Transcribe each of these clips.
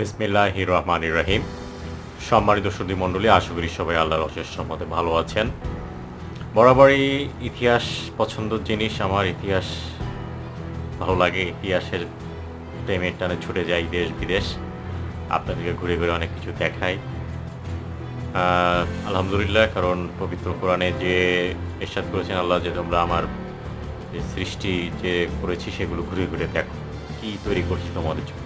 বিসমিল্লাহ রহমান রাহিম সম্মানিত সুদী মণ্ডলী, আশা করি সবাই আল্লাহর অশেষ সম্মতে ভালো আছেন। বরাবরই ইতিহাস পছন্দের জিনিস, আমার ইতিহাস ভালো লাগে, ইতিহাসের প্রেমের টানে ছুটে যাই দেশ বিদেশ। আপনাদেরকে ঘুরে ঘুরে অনেক কিছু দেখাই। আলহামদুলিল্লাহ, কারণ পবিত্র কোরআনে যে এরশাদ করেছেন আল্লাহ, যে তোমরা আমার সৃষ্টি যে করেছি, সেগুলো ঘুরে ঘুরে দেখো। কী তৈরি করছি তোমাদের জন্য।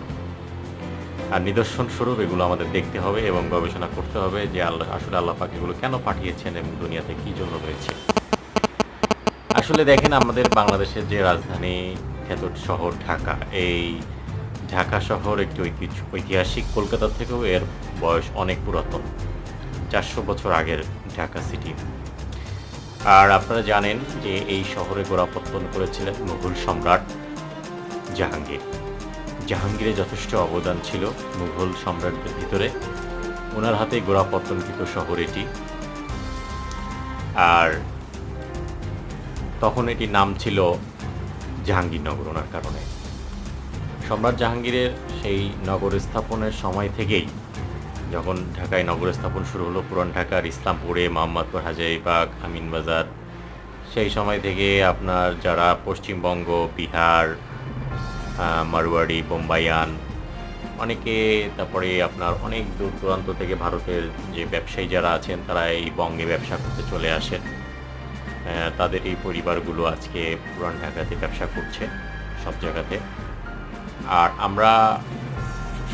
আর নিদর্শন স্বরূপ এগুলো আমাদের দেখতে হবে এবং গবেষণা করতে হবে যে আল্লাহ, আসলে আল্লাহ পাক এগুলো কেন পাঠিয়েছেন এবং দুনিয়াতে কী জন্য রয়েছে। আসলে দেখেন আমাদের বাংলাদেশের যে রাজধানী খ্যাত শহর ঢাকা, এই ঢাকা শহর একটি ঐতিহাসিক কলকাতা থেকেও এর বয়স অনেক পুরাতন, চারশো বছর আগের ঢাকা সিটি। আর আপনারা জানেন যে এই শহরে গোড়াপত্তন করেছিলেন মুঘল সম্রাট জাহাঙ্গীর। জাহাঙ্গীরের যথেষ্ট অবদান ছিল মুঘল সম্রাটদের ভিতরে। ওনার হাতে গোড়াপত্তনকৃত শহর এটি। আর তখন এটির নাম ছিল জাহাঙ্গীরনগর ওনার কারণে। সম্রাট জাহাঙ্গীরের সেই নগর স্থাপনের সময় থেকেই যখন ঢাকায় নগর স্থাপন শুরু হলো, পুরান ঢাকার ইসলামপুরে মোহাম্মদপুর হাজারিবাগ আমিনবাজার, সেই সময় থেকে আপনার যারা পশ্চিমবঙ্গ, বিহার মারোয়াড়ি, বোম্বাইয়ান, অনেকে, তারপরে আপনার অনেক দূর দূরান্ত থেকে ভারতের যে ব্যবসায়ী যারা আছেন, তারা এই বঙ্গে ব্যবসা করতে চলে আসেন। তাদের এই পরিবারগুলো আজকে পুরান ঢাকাতে ব্যবসা করছে, সব জায়গাতে। আর আমরা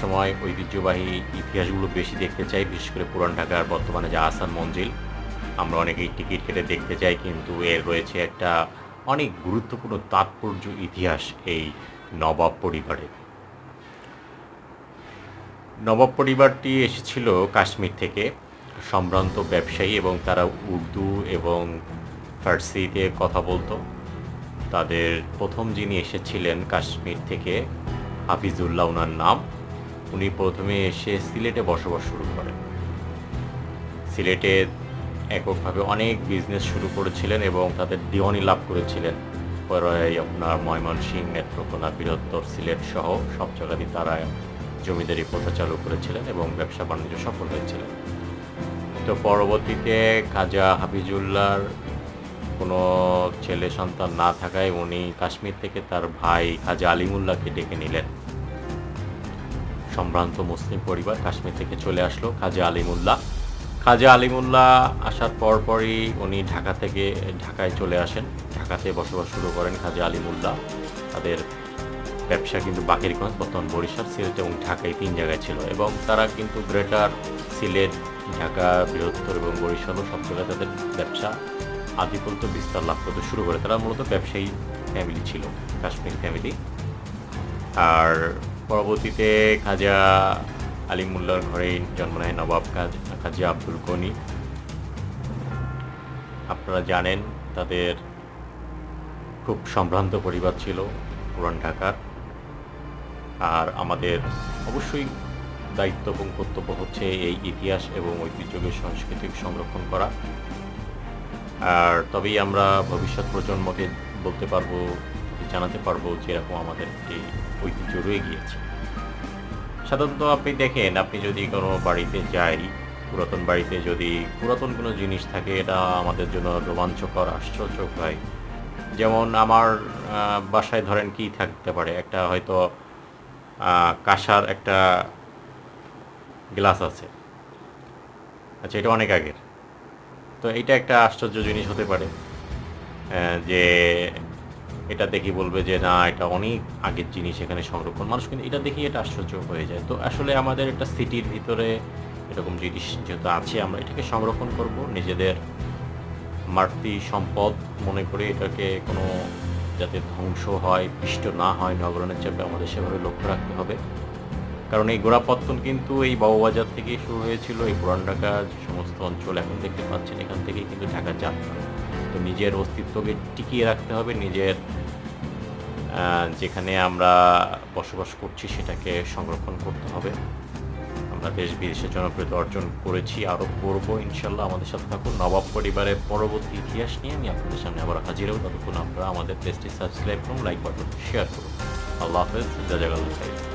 সময় ঐতিহ্যবাহী ইতিহাসগুলো বেশি দেখতে চাই, বিশেষ করে পুরান ঢাকার বর্তমানে যে আসান মঞ্জিল। আমরা অনেকেই টিকিট কেটে দেখতে চাই, কিন্তু এর রয়েছে একটা অনেক গুরুত্বপূর্ণ তাৎপর্য ইতিহাস এই নবাব পরিবারে। নবাব পরিবারটি এসেছিল কাশ্মীর থেকে। সম্ভ্রান্ত ব্যবসায়ী এবং তারা উর্দু এবং ফার্সিতে কথা বলতো। তাদের প্রথম যিনি এসেছিলেন কাশ্মীর থেকে, হাফিজুল্লাহ ওনার নাম। উনি প্রথমে এসে সিলেটে বসবাস শুরু করেন। সিলেটে এককভাবে অনেক বিজনেস শুরু করেছিলেন এবং তাদের দিওয়ানি লাভ করেছিলেন। পরে আপনার ময়মনসিংহ নেত্রকোনা বৃহত্তর সিলেট সহ সব জায়গাতেই তারা জমিদারি প্রথা চালু করেছিলেন এবং ব্যবসা বাণিজ্য সফল হয়েছিলেন। তো পরবর্তীতে খাজা হাফিজুল্লাহর কোনো ছেলে সন্তান না থাকায় উনি কাশ্মীর থেকে তার ভাই খাজা আলিমুল্লাহকে ডেকে নিলেন। সম্ভ্রান্ত মুসলিম পরিবার কাশ্মীর থেকে চলে আসলো খাজা আলিমুল্লাহ। খাজা আলিমুল্লাহ আসার পরপরই উনি ঢাকা থেকে, ঢাকায় চলে আসেন। ঢাকাতে বসবাস শুরু করেন খাজা আলিমুল্লাহ। তাদের ব্যবসা কিন্তু বাকেরগঞ্জ, বর্তমান বরিশাল, সিলেট এবং ঢাকায় তিন জায়গায় ছিল এবং তারা কিন্তু গ্রেটার সিলেট, ঢাকা, বৃহত্তর এবং বরিশালও সব জায়গায় তাদের ব্যবসা আধিপত্য বিস্তার লাভ করতে শুরু করে। তারা মূলত ব্যবসায়ী ফ্যামিলি ছিল, কাশ্মীর ফ্যামিলি আর পরবর্তীতে খাজা আলিমুল্লার ঘরেই জন্ম নেয় নবাব কাজ- আব্দুল গনি। আপনারা জানেন তাদের খুব সম্ভ্রান্ত পরিবার ছিল পুরান ঢাকার আর আমাদের অবশ্যই দায়িত্ব এবং কর্তব্য হচ্ছে এই ইতিহাস এবং ঐতিহ্যকে সংস্কৃতি সংরক্ষণ করা। আর তবেই আমরা ভবিষ্যৎ প্রজন্মকে বলতে পারব, জানাতে পারব যে এরকম আমাদের এই ঐতিহ্য রয়ে গিয়েছে। সাধারণত আপনি দেখেন, আপনি যদি কোনো বাড়িতে যাই, পুরাতন বাড়িতে যদি পুরাতন কোনো জিনিস থাকে, এটা আমাদের জন্য রোমাঞ্চকর, আশ্চর্য হয় যেমন আমার বাসায় ধরেন কি থাকতে পারে? একটা হয়তো কাঁসার একটা গ্লাস আছে। আচ্ছা এটা অনেক আগের। তো এটা একটা আশ্চর্য জিনিস হতে পারে যে এটা দেখি বলবে যে, না, এটা অনেক আগের জিনিস এখানে সংরক্ষণ। মানুষ কিন্তু এটা দেখি এটা আশ্চর্য হয়ে যায়। তো আসলে আমাদের একটা সিটির ভিতরে এরকম জিনিস যেহেতু আছে, আমরা এটাকে সংরক্ষণ করব। নিজেদের মাতৃ সম্পদ মনে করে এটাকে কোনো যাতে ধ্বংস হয়, পিষ্ট না হয় নগরণের চাপে আমাদের সেভাবে লক্ষ্য রাখতে হবে। কারণ এই গোড়াপত্তন কিন্তু এই বাবুবাজার থেকেই শুরু হয়েছিল, এই পুরান ঢাকার সমস্ত অঞ্চল এখন দেখতে পাচ্ছেন, এখান থেকেই কিন্তু ঢাকা যাত্রা। তো নিজের অস্তিত্বকে টিকিয়ে রাখতে হবে, নিজের যেখানে আমরা বসবাস করছি সেটাকে সংরক্ষণ করতে হবে। আমরা দেশ বিদেশে জনপ্রিয়তা অর্জন করেছি আরও করব ইনশাল্লাহ আমাদের সাথে থাকুন নবাব পরিবারের পরবর্তী ইতিহাস নিয়ে। আমি আপনাদের সামনে আবার হাজির হব। ততক্ষণ আপনারা আমাদের পেজটি সাবস্ক্রাইব করুন, লাইক বাটন শেয়ার করুন। আল্লাহ হাফেজ।